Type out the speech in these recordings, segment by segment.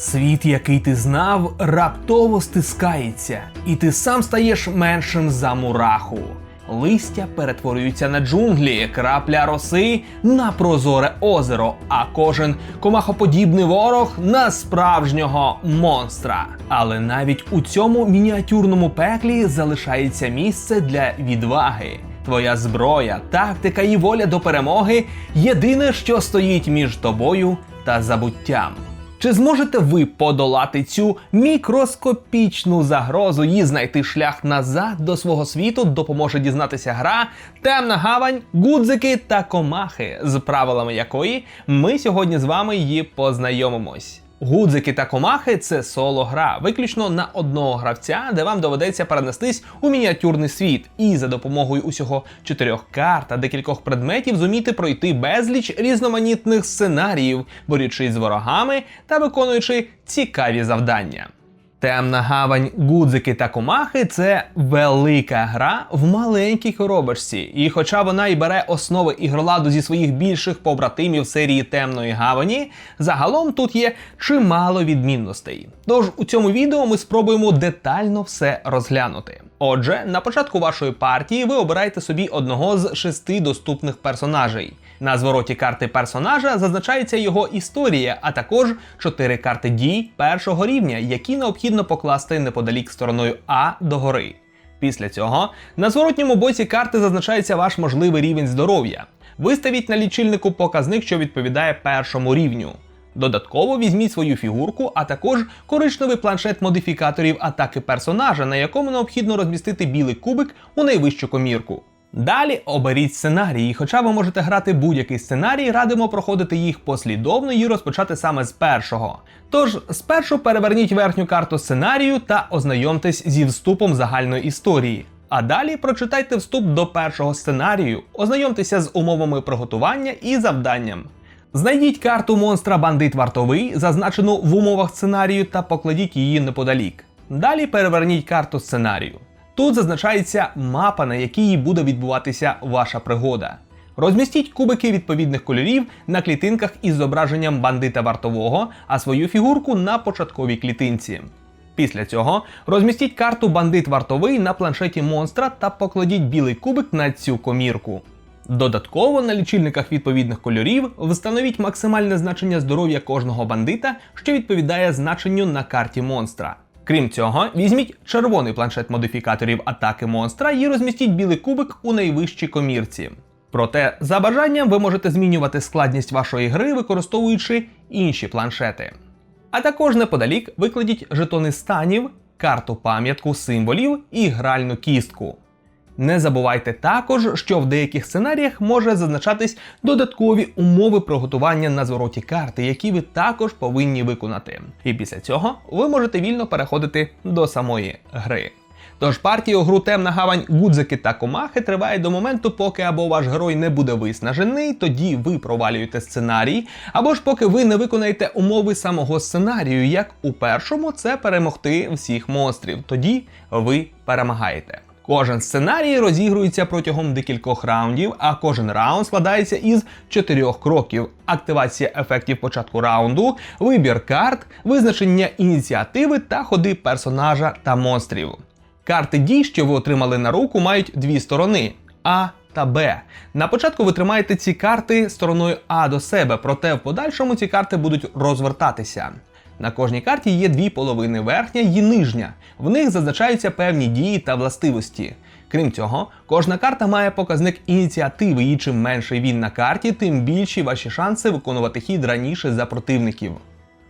Світ, який ти знав, раптово стискається, і ти сам стаєш меншим за мураху. Листя перетворюються на джунглі, крапля роси на прозоре озеро, а кожен комахоподібний ворог на справжнього монстра. Але навіть у цьому мініатюрному пеклі залишається місце для відваги. Твоя зброя, тактика і воля до перемоги єдине, що стоїть між тобою та забуттям. Чи зможете ви подолати цю мікроскопічну загрозу і знайти шлях назад до свого світу? Допоможе дізнатися гра, темна гавань, гудзики та комахи, з правилами якої ми сьогодні з вами її познайомимось. Гудзики та комахи це соло-гра, виключно на одного гравця, де вам доведеться перенестись у мініатюрний світ, і за допомогою усього чотирьох карт та декількох предметів зуміти пройти безліч різноманітних сценаріїв, борючись з ворогами та виконуючи цікаві завдання. Темна гавань, гудзики та комахи це велика гра в маленькій коробочці. І хоча вона і бере основи ігроладу зі своїх більших побратимів серії темної гавані, загалом тут є чимало відмінностей. Тож у цьому відео ми спробуємо детально все розглянути. Отже, на початку вашої партії ви обираєте собі одного з шести доступних персонажей. На звороті карти персонажа зазначається його історія, а також чотири карти дій першого рівня, які необхідно покласти неподалік стороною А догори. Після цього на зворотньому боці карти зазначається ваш можливий рівень здоров'я. Виставіть на лічильнику показник, що відповідає першому рівню. Додатково візьміть свою фігурку, а також коричневий планшет модифікаторів атаки персонажа, на якому необхідно розмістити білий кубик у найвищу комірку. Далі оберіть сценарії. Хоча ви можете грати будь-який сценарій, радимо проходити їх послідовно і розпочати саме з першого. Тож, спершу переверніть верхню карту сценарію та ознайомтесь зі вступом загальної історії. А далі прочитайте вступ до першого сценарію, ознайомтеся з умовами приготування і завданням. Знайдіть карту монстра бандит вартовий, зазначену в умовах сценарію, та покладіть її неподалік. Далі переверніть карту сценарію. Тут зазначається мапа, на якій буде відбуватися ваша пригода. Розмістіть кубики відповідних кольорів на клітинках із зображенням бандита вартового, а свою фігурку на початковій клітинці. Після цього розмістіть карту бандит вартовий на планшеті монстра та покладіть білий кубик на цю комірку. Додатково на лічильниках відповідних кольорів встановіть максимальне значення здоров'я кожного бандита, що відповідає значенню на карті монстра. Крім цього, візьміть червоний планшет модифікаторів атаки монстра і розмістіть білий кубик у найвищій комірці. Проте, за бажанням, ви можете змінювати складність вашої гри, використовуючи інші планшети. А також неподалік викладіть жетони станів, карту пам'ятку символів і гральну кістку. Не забувайте також, що в деяких сценаріях може зазначатись додаткові умови приготування на звороті карти, які ви також повинні виконати. І після цього ви можете вільно переходити до самої гри. Тож партія у гру темна гавань гудзики та комахи триває до моменту, поки або ваш герой не буде виснажений, тоді ви провалюєте сценарій, або ж поки ви не виконаєте умови самого сценарію, як у першому це перемогти всіх монстрів. Тоді ви перемагаєте. Кожен сценарій розігрується протягом декількох раундів, а кожен раунд складається із чотирьох кроків: активація ефектів початку раунду, вибір карт, визначення ініціативи та ходи персонажа та монстрів. Карти дій, що ви отримали на руку, мають дві сторони А та Б. На початку ви тримаєте ці карти стороною А до себе, проте в подальшому ці карти будуть розвертатися. На кожній карті є дві половини верхня і нижня. В них зазначаються певні дії та властивості. Крім цього, кожна карта має показник ініціативи, і чим менший він на карті, тим більші ваші шанси виконувати хід раніше за противників.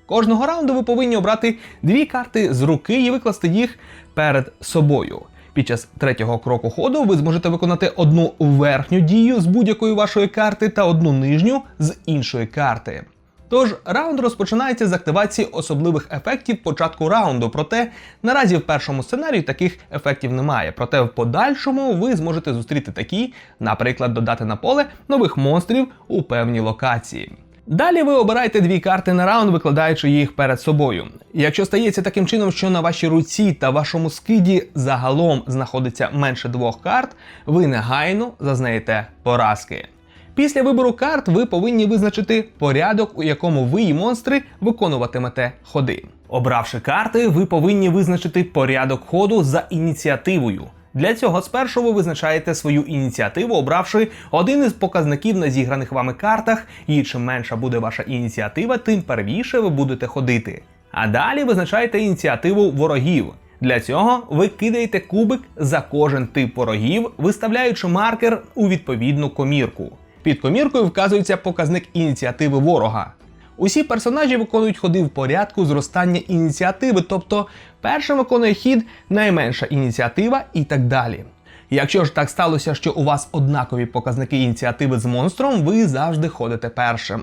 Кожного раунду ви повинні обрати дві карти з руки і викласти їх перед собою. Під час третього кроку ходу ви зможете виконати одну верхню дію з будь-якої вашої карти та одну нижню з іншої карти. Тож раунд розпочинається з активації особливих ефектів початку раунду. Проте наразі в першому сценарії таких ефектів немає. Проте в подальшому ви зможете зустріти такі, наприклад, додати на поле нових монстрів у певній локації. Далі ви обираєте дві карти на раунд, викладаючи їх перед собою. Якщо стається таким чином, що на вашій руці та вашому скиді загалом знаходиться менше двох карт, ви негайно зазнаєте поразки. Після вибору карт ви повинні визначити порядок, у якому ви і монстри виконуватимете ходи. Обравши карти, ви повинні визначити порядок ходу за ініціативою. Для цього спершу ви визначаєте свою ініціативу, обравши один із показників на зіграних вами картах, і чим менша буде ваша ініціатива, тим первіше ви будете ходити. А далі визначаєте ініціативу ворогів. Для цього ви кидаєте кубик за кожен тип ворогів, виставляючи маркер у відповідну комірку. Під коміркою вказується показник ініціативи ворога. Усі персонажі виконують ходи в порядку зростання ініціативи, тобто першим виконує хід найменша ініціатива і так далі. Якщо ж так сталося, що у вас однакові показники ініціативи з монстром, ви завжди ходите першим.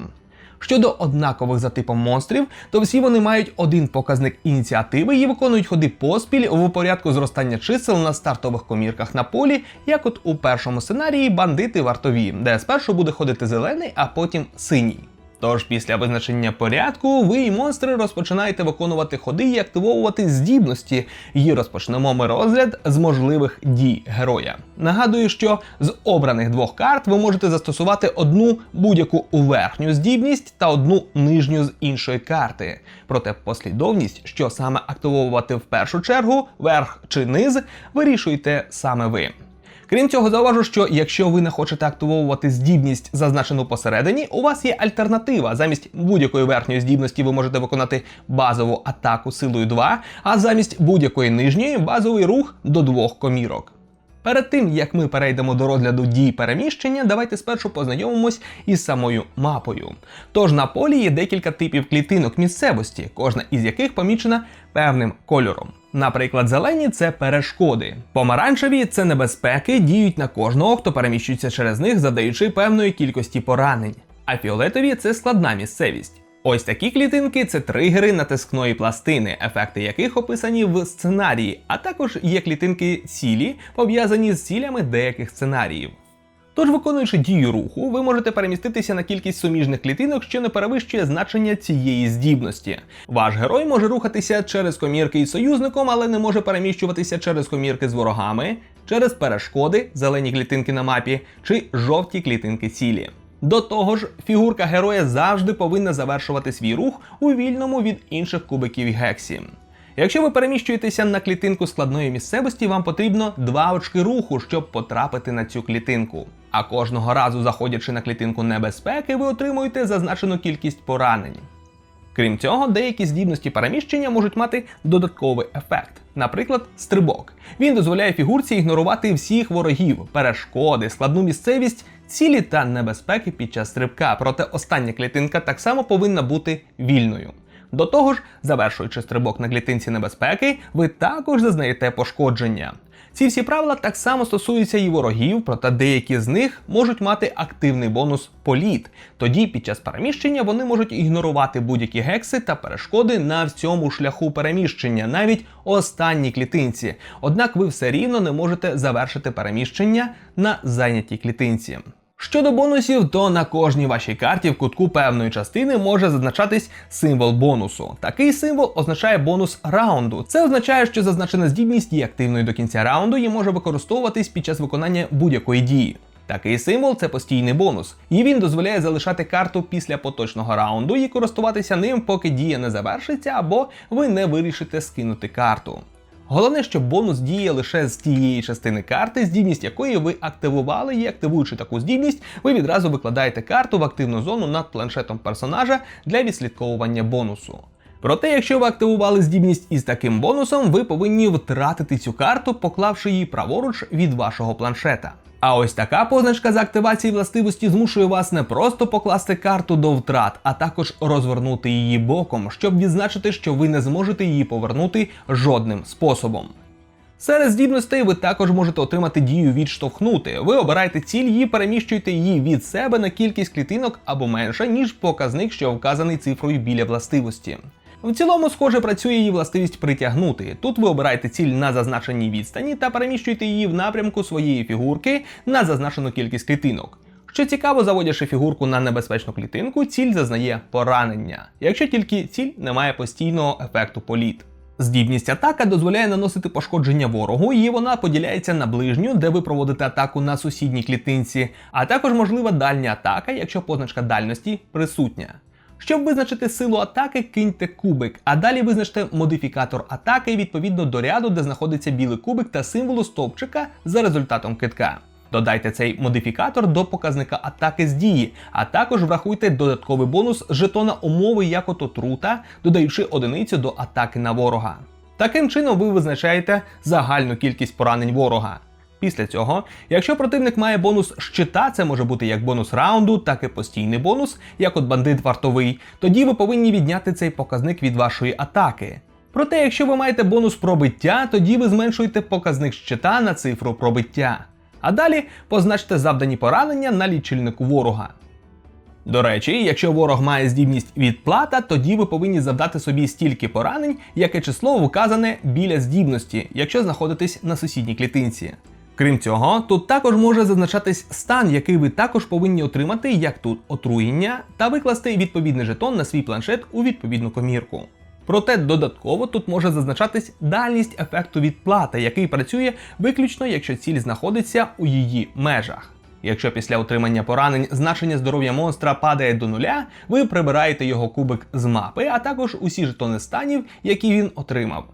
Щодо однакових за типом монстрів, то всі вони мають один показник ініціативи і виконують ходи поспіль в порядку зростання чисел на стартових комірках на полі, як от у першому сценарії бандити вартові, де спершу буде ходити зелений, а потім синій. Тож після визначення порядку ви і монстри розпочинаєте виконувати ходи і активовувати здібності, і розпочнемо ми розгляд з можливих дій героя. Нагадую, що з обраних двох карт ви можете застосувати одну будь-яку верхню здібність та одну нижню з іншої карти. Проте послідовність, що саме активовувати в першу чергу, верх чи низ, вирішуєте саме ви. Крім цього, зауважу, що якщо ви не хочете активовувати здібність, зазначену посередині, у вас є альтернатива. Замість будь-якої верхньої здібності ви можете виконати базову атаку силою 2, а замість будь-якої нижньої базовий рух до двох комірок. Перед тим як ми перейдемо до розгляду дій переміщення, давайте спершу познайомимось із самою мапою. Тож на полі є декілька типів клітинок місцевості, кожна із яких помічена певним кольором. Наприклад, зелені це перешкоди. Помаранчеві це небезпеки, діють на кожного, хто переміщується через них, завдаючи певної кількості поранень. А фіолетові це складна місцевість. Ось такі клітинки це тригери натискної пластини, ефекти яких описані в сценарії, а також є клітинки цілі, пов'язані з цілями деяких сценаріїв. Тож, виконуючи дію руху, ви можете переміститися на кількість суміжних клітинок, що не перевищує значення цієї здібності. Ваш герой може рухатися через комірки із союзником, але не може переміщуватися через комірки з ворогами, через перешкоди, зелені клітинки на мапі, чи жовті клітинки цілі. До того ж, фігурка героя завжди повинна завершувати свій рух у вільному від інших кубиків гексі. Якщо ви переміщуєтеся на клітинку складної місцевості, вам потрібно два очки руху, щоб потрапити на цю клітинку. А кожного разу, заходячи на клітинку небезпеки, ви отримуєте зазначену кількість поранень. Крім цього, деякі здібності переміщення можуть мати додатковий ефект, наприклад, стрибок. Він дозволяє фігурці ігнорувати всіх ворогів, перешкоди, складну місцевість, цілі та небезпеки під час стрибка. Проте остання клітинка так само повинна бути вільною. До того ж, завершуючи стрибок на клітинці небезпеки, ви також зазнаєте пошкодження. Ці всі правила так само стосуються і ворогів, проте деякі з них можуть мати активний бонус політ. Тоді під час переміщення вони можуть ігнорувати будь-які гекси та перешкоди на всьому шляху переміщення, навіть останній клітинці. Однак ви все рівно не можете завершити переміщення на зайнятій клітинці. Щодо бонусів, то на кожній вашій карті в кутку певної частини може зазначатись символ бонусу. Такий символ означає бонус раунду. Це означає, що зазначена здібність є активною до кінця раунду і може використовуватись під час виконання будь-якої дії. Такий символ це постійний бонус, і він дозволяє залишати карту після поточного раунду і користуватися ним, поки дія не завершиться, або ви не вирішите скинути карту. Головне, що бонус діє лише з тієї частини карти, здібність якої ви активували, і активуючи таку здібність, ви відразу викладаєте карту в активну зону над планшетом персонажа для відслідковування бонусу. Проте, якщо ви активували здібність із таким бонусом, ви повинні втратити цю карту, поклавши її праворуч від вашого планшета. А ось така позначка з активації властивості змушує вас не просто покласти карту до втрат, а також розвернути її боком, щоб відзначити, що ви не зможете її повернути жодним способом. Серед здібностей ви також можете отримати дію відштовхнути. Ви обираєте ціль і переміщуєте її від себе на кількість клітинок або менше, ніж показник, що вказаний цифрою біля властивості. В цілому, схоже, працює її властивість притягнути. Тут ви обираєте ціль на зазначеній відстані та переміщуєте її в напрямку своєї фігурки на зазначену кількість клітинок. Що цікаво, заводячи фігурку на небезпечну клітинку, ціль зазнає поранення, якщо тільки ціль не має постійного ефекту політ. Здібність атака дозволяє наносити пошкодження ворогу, і вона поділяється на ближню, де ви проводите атаку на сусідній клітинці, а також можлива дальня атака, якщо позначка дальності присутня. Щоб визначити силу атаки, киньте кубик, а далі визначте модифікатор атаки відповідно до ряду, де знаходиться білий кубик та символу стовпчика за результатом китка. Додайте цей модифікатор до показника атаки з дії, а також врахуйте додатковий бонус жетона умови як от отрута, додаючи одиницю до атаки на ворога. Таким чином ви визначаєте загальну кількість поранень ворога. Після цього, якщо противник має бонус щита, це може бути як бонус раунду, так і постійний бонус, як от бандит вартовий, тоді ви повинні відняти цей показник від вашої атаки. Проте, якщо ви маєте бонус пробиття, тоді ви зменшуєте показник щита на цифру пробиття. А далі позначте завдані поранення на лічильнику ворога. До речі, якщо ворог має здібність відплата, тоді ви повинні завдати собі стільки поранень, яке число вказане біля здібності, якщо знаходитесь на сусідній клітинці. Крім цього, тут також може зазначатись стан, який ви також повинні отримати, як тут отруєння, та викласти відповідний жетон на свій планшет у відповідну комірку. Проте додатково тут може зазначатись дальність ефекту відплати, який працює виключно, якщо ціль знаходиться у її межах. Якщо після отримання поранень значення здоров'я монстра падає до нуля, ви прибираєте його кубик з мапи, а також усі жетони станів, які він отримав.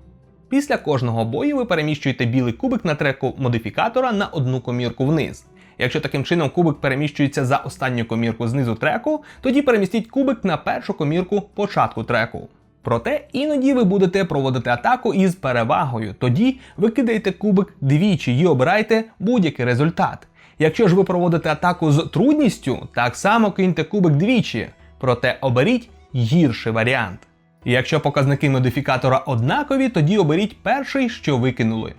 Після кожного бою ви переміщуєте білий кубик на треку модифікатора на одну комірку вниз. Якщо таким чином кубик переміщується за останню комірку знизу треку, тоді перемістіть кубик на першу комірку початку треку. Проте іноді ви будете проводити атаку із перевагою. Тоді ви кидаєте кубик двічі і обирайте будь-який результат. Якщо ж ви проводите атаку з трудністю, так само киньте кубик двічі, проте оберіть гірший варіант. Якщо показники модифікатора однакові, тоді оберіть перший, що викинули.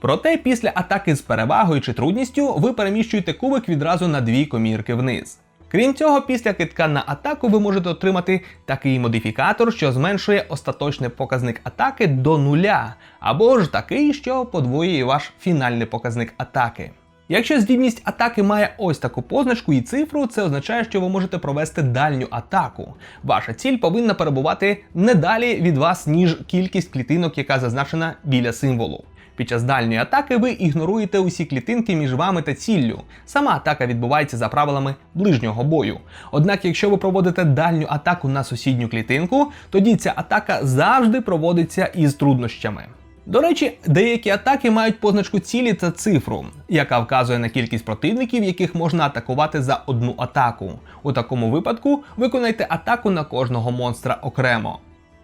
Проте після атаки з перевагою чи трудністю ви переміщуєте кубик відразу на дві комірки вниз. Крім цього, після китка на атаку ви можете отримати такий модифікатор, що зменшує остаточний показник атаки до нуля, або ж такий, що подвоює ваш фінальний показник атаки. Якщо здібність атаки має ось таку позначку і цифру, це означає, що ви можете провести дальню атаку. Ваша ціль повинна перебувати не далі від вас, ніж кількість клітинок, яка зазначена біля символу. Під час дальньої атаки ви ігноруєте усі клітинки між вами та ціллю. Сама атака відбувається за правилами ближнього бою. Однак, якщо ви проводите дальню атаку на сусідню клітинку, тоді ця атака завжди проводиться із труднощами. До речі, деякі атаки мають позначку цілі та цифру, яка вказує на кількість противників, яких можна атакувати за одну атаку. У такому випадку виконайте атаку на кожного монстра окремо.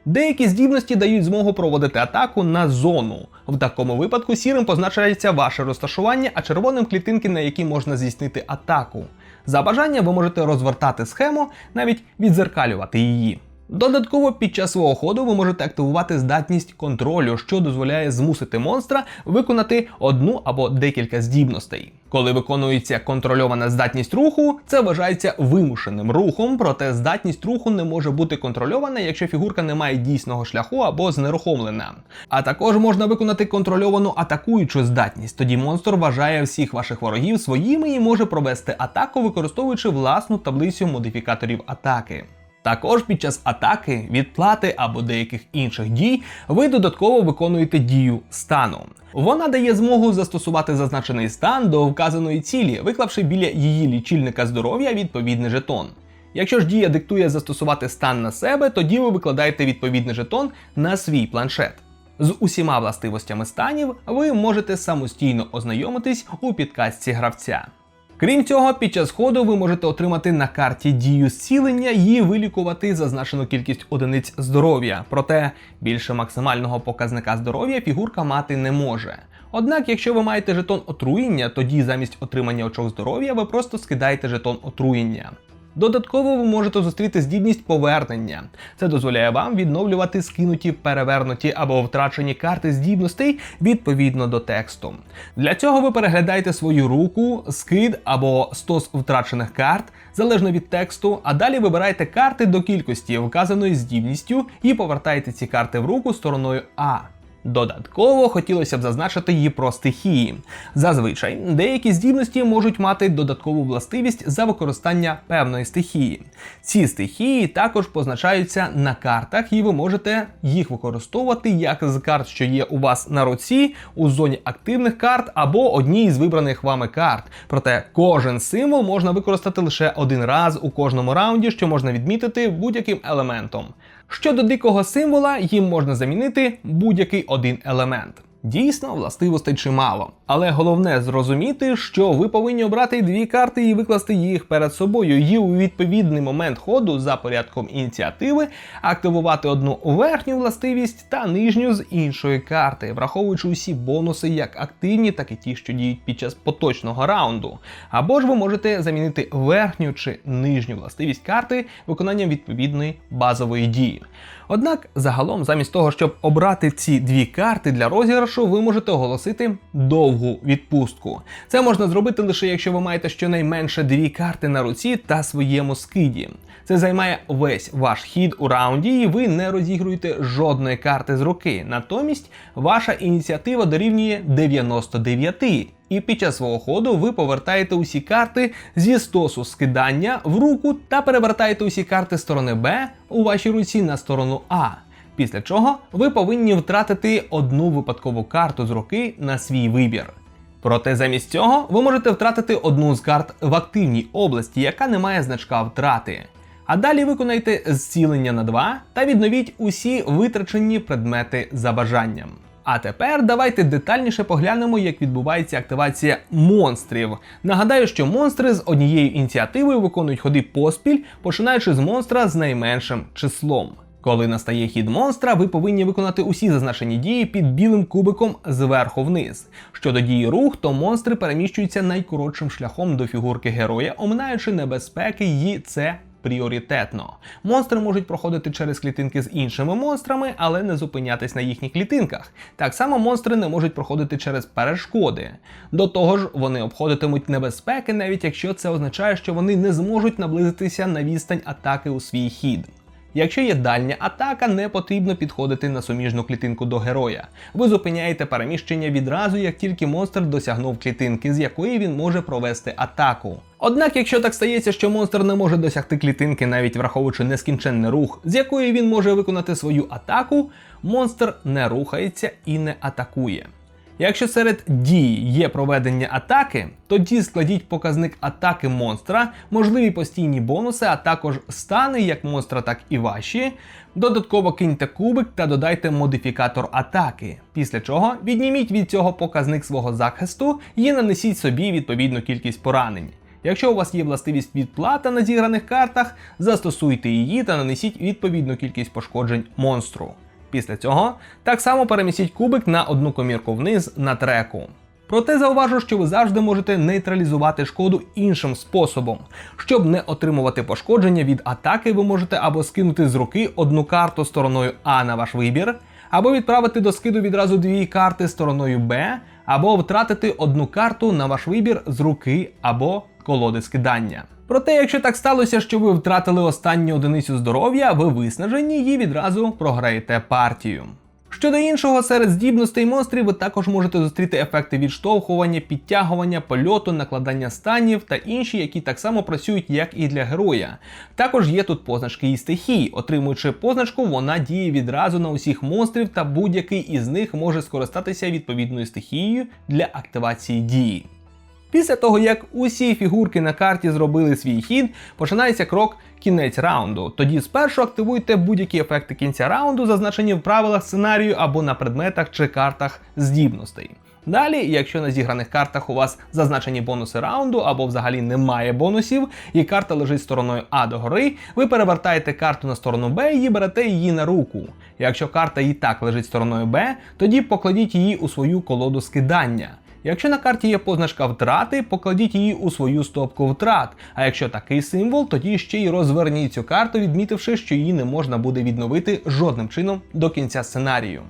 Деякі здібності дають змогу проводити атаку на зону. В такому випадку сірим позначається ваше розташування, а червоним клітинки, на які можна здійснити атаку. За бажання ви можете розвертати схему, навіть відзеркалювати її. Додатково під час свого ходу ви можете активувати здатність контролю, що дозволяє змусити монстра виконати одну або декілька здібностей. Коли виконується контрольована здатність руху, це вважається вимушеним рухом, проте здатність руху не може бути контрольована, якщо фігурка не має дійсного шляху або знерухомлена. А також можна виконати контрольовану атакуючу здатність. Тоді монстр вважає всіх ваших ворогів своїми і може провести атаку, використовуючи власну таблицю модифікаторів атаки. Також під час атаки, відплати або деяких інших дій ви додатково виконуєте дію стану. Вона дає змогу застосувати зазначений стан до вказаної цілі, виклавши біля її лічильника здоров'я відповідний жетон. Якщо ж дія диктує застосувати стан на себе, тоді ви викладаєте відповідний жетон на свій планшет. З усіма властивостями станів ви можете самостійно ознайомитись у підкастці гравця. Крім цього, під час ходу ви можете отримати на карті дію зцілення і вилікувати зазначену кількість одиниць здоров'я. Проте більше максимального показника здоров'я фігурка мати не може. Однак, якщо ви маєте жетон отруєння, тоді замість отримання очок здоров'я ви просто скидаєте жетон отруєння. Додатково ви можете зустріти здібність повернення. Це дозволяє вам відновлювати скинуті, перевернуті або втрачені карти здібностей відповідно до тексту. Для цього ви переглядаєте свою руку, скид або стос втрачених карт, залежно від тексту, а далі вибираєте карти до кількості, вказаної здібністю, і повертаєте ці карти в руку стороною А. Додатково хотілося б зазначити її про стихії. Зазвичай деякі здібності можуть мати додаткову властивість за використання певної стихії. Ці стихії також позначаються на картах, і ви можете їх використовувати як з карт, що є у вас на руці, у зоні активних карт або одній з вибраних вами карт. Проте кожен символ можна використати лише один раз у кожному раунді, що можна відмітити будь-яким елементом. Щодо дикого символа, їм можна замінити будь-який один елемент. Дійсно, властивостей чимало, але головне зрозуміти, що ви повинні обрати дві карти і викласти їх перед собою, і у відповідний момент ходу за порядком ініціативи активувати одну верхню властивість та нижню з іншої карти, враховуючи усі бонуси, як активні, так і ті, що діють під час поточного раунду. Або ж ви можете замінити верхню чи нижню властивість карти виконанням відповідної базової дії. Однак, загалом, замість того, щоб обрати ці дві карти для розіграшу, ви можете оголосити довгу відпустку. Це можна зробити лише якщо ви маєте щонайменше дві карти на руці та своєму скиді. Це займає весь ваш хід у раунді, і ви не розігруєте жодної карти з руки. Натомість ваша ініціатива дорівнює 99. І під час свого ходу ви повертаєте усі карти зі стосу скидання в руку та перевертаєте усі карти сторони Б у вашій руці на сторону А. Після чого ви повинні втратити одну випадкову карту з руки на свій вибір. Проте замість цього ви можете втратити одну з карт в активній області, яка не має значка втрати. А далі виконайте зцілення на 2 та відновіть усі витрачені предмети за бажанням. А тепер давайте детальніше поглянемо, як відбувається активація монстрів. Нагадаю, що монстри з однією ініціативою виконують ходи поспіль, починаючи з монстра з найменшим числом. Коли настає хід монстра, ви повинні виконати усі зазначені дії під білим кубиком зверху вниз. Щодо дії рух, то монстри переміщуються найкоротшим шляхом до фігурки героя, оминаючи небезпеки, і це пріоритетно. Монстри можуть проходити через клітинки з іншими монстрами, але не зупинятись на їхніх клітинках. Так само монстри не можуть проходити через перешкоди. До того ж, вони обходитимуть небезпеки, навіть якщо це означає, що вони не зможуть наблизитися на відстань атаки у свій хід. Якщо є дальня атака, не потрібно підходити на суміжну клітинку до героя. Ви зупиняєте переміщення відразу, як тільки монстр досягнув клітинки, з якої він може провести атаку. Однак, якщо так стається, що монстр не може досягти клітинки, навіть враховуючи нескінченний рух, з якої він може виконати свою атаку, монстр не рухається і не атакує. Якщо серед дій є проведення атаки, тоді складіть показник атаки монстра, можливі постійні бонуси, а також стани як монстра, так і ваші. Додатково киньте кубик та додайте модифікатор атаки. Після чого відніміть від цього показник свого захисту і нанесіть собі відповідну кількість поранень. Якщо у вас є властивість відплата на зіграних картах, застосуйте її та нанесіть відповідну кількість пошкоджень монстру. Після цього так само перемістіть кубик на одну комірку вниз на треку. Проте зауважу, що ви завжди можете нейтралізувати шкоду іншим способом. Щоб не отримувати пошкодження від атаки, ви можете або скинути з руки одну карту стороною А на ваш вибір, або відправити до скиду відразу дві карти стороною Б, або втратити одну карту на ваш вибір з руки або колоди скидання. Проте, якщо так сталося, що ви втратили останню одиницю здоров'я, ви виснажені і відразу програєте партію. Щодо іншого, серед здібностей монстрів ви також можете зустріти ефекти відштовхування, підтягування, польоту, накладання станів та інші, які так само працюють, як і для героя. Також є тут позначки і стихій. Отримуючи позначку, вона діє відразу на усіх монстрів, та будь-який із них може скористатися відповідною стихією для активації дії. Після того, як усі фігурки на карті зробили свій хід, починається крок кінець раунду. Тоді спершу активуйте будь-які ефекти кінця раунду, зазначені в правилах сценарію або на предметах чи картах здібностей. Далі, якщо на зіграних картах у вас зазначені бонуси раунду або взагалі немає бонусів, і карта лежить стороною А до гори, ви перевертаєте карту на сторону Б і берете її на руку. Якщо карта і так лежить стороною Б, тоді покладіть її у свою колоду скидання. Якщо на карті є позначка втрати, покладіть її у свою стопку втрат. А якщо такий символ, тоді ще й розверніть цю карту, відмітивши, що її не можна буде відновити жодним чином до кінця сценарію.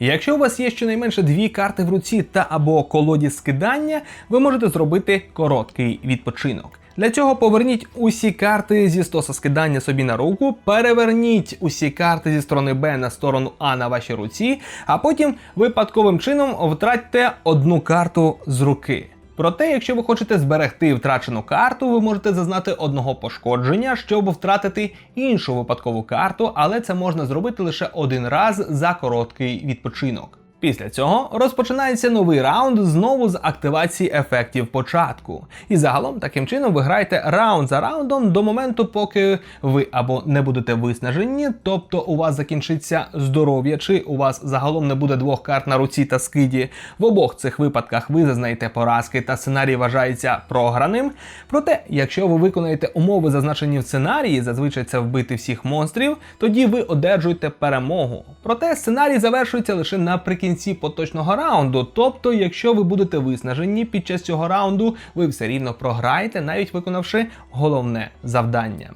Якщо у вас є щонайменше дві карти в руці та або колоді скидання, ви можете зробити короткий відпочинок. Для цього поверніть усі карти зі стоса скидання собі на руку, переверніть усі карти зі сторони Б на сторону А на вашій руці, а потім випадковим чином втратьте одну карту з руки. Проте, якщо ви хочете зберегти втрачену карту, ви можете зазнати одного пошкодження, щоб втратити іншу випадкову карту, але це можна зробити лише один раз за короткий відпочинок. Після цього розпочинається новий раунд знову з активації ефектів початку. І загалом таким чином ви граєте раунд за раундом до моменту, поки ви або не будете виснажені, тобто у вас закінчиться здоров'я, чи у вас загалом не буде двох карт на руці та скиді. В обох цих випадках ви зазнаєте поразки та сценарій вважається програним. Проте, якщо ви виконаєте умови, зазначені в сценарії, зазвичай це вбити всіх монстрів, тоді ви одержуєте перемогу. Проте сценарій завершується лише наприкінці поточного раунду. Тобто, якщо ви будете виснажені під час цього раунду, ви все рівно програєте, навіть виконавши головне завдання.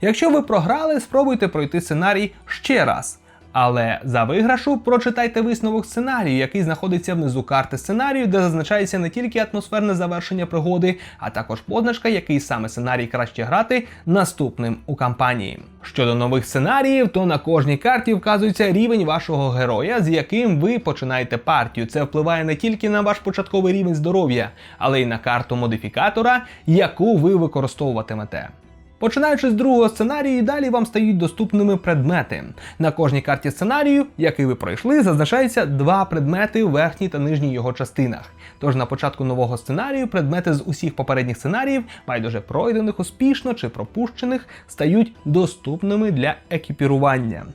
Якщо ви програли, спробуйте пройти сценарій ще раз. Але за виграшу прочитайте висновок сценарію, який знаходиться внизу карти сценарію, де зазначається не тільки атмосферне завершення пригоди, а також позначка, який саме сценарій краще грати наступним у кампанії. Щодо нових сценаріїв, то на кожній карті вказується рівень вашого героя, з яким ви починаєте партію. Це впливає не тільки на ваш початковий рівень здоров'я, але й на карту модифікатора, яку ви використовуватимете. Починаючи з другого сценарію, далі вам стають доступними предмети. На кожній карті сценарію, який ви пройшли, зазначається два предмети в верхній та нижній його частинах. Тож на початку нового сценарію предмети з усіх попередніх сценаріїв, байдуже пройдених успішно чи пропущених, стають доступними для екіпірування.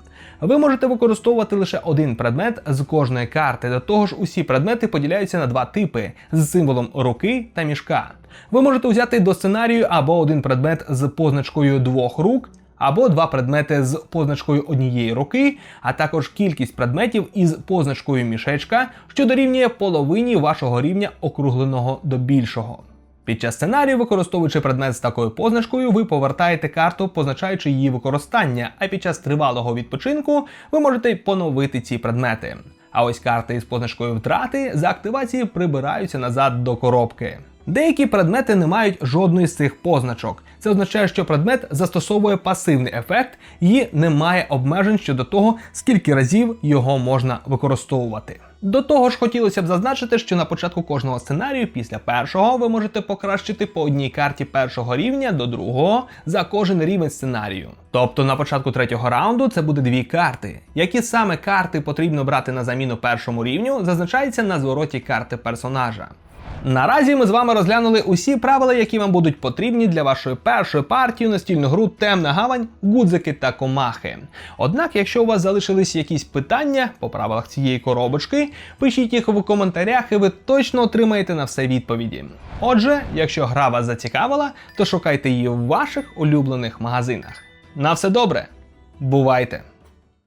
Ви можете використовувати лише один предмет з кожної карти. До того ж, усі предмети поділяються на два типи з символом руки та мішка. Ви можете взяти до сценарію або один предмет з позначкою двох рук, або два предмети з позначкою однієї руки, а також кількість предметів із позначкою мішечка, що дорівнює половині вашого рівня округленого до більшого. Під час сценарію, використовуючи предмет з такою позначкою, ви повертаєте карту, позначаючи її використання, а під час тривалого відпочинку ви можете поновити ці предмети. А ось карти із позначкою втрати за активації прибираються назад до коробки. Деякі предмети не мають жодної з цих позначок. Це означає, що предмет застосовує пасивний ефект і немає обмежень щодо того, скільки разів його можна використовувати. До того ж, хотілося б зазначити, що на початку кожного сценарію, після першого, ви можете покращити по одній карті першого рівня до другого за кожен рівень сценарію. Тобто на початку третього раунду це буде дві карти. Які саме карти потрібно брати на заміну першому рівню, зазначається на звороті карти персонажа. Наразі ми з вами розглянули усі правила, які вам будуть потрібні для вашої першої партії у настільну гру Темна гавань, гудзики та комахи. Однак, якщо у вас залишились якісь питання по правилах цієї коробочки, пишіть їх в коментарях, і ви точно отримаєте на все відповіді. Отже, якщо гра вас зацікавила, то шукайте її в ваших улюблених магазинах. На все добре, бувайте!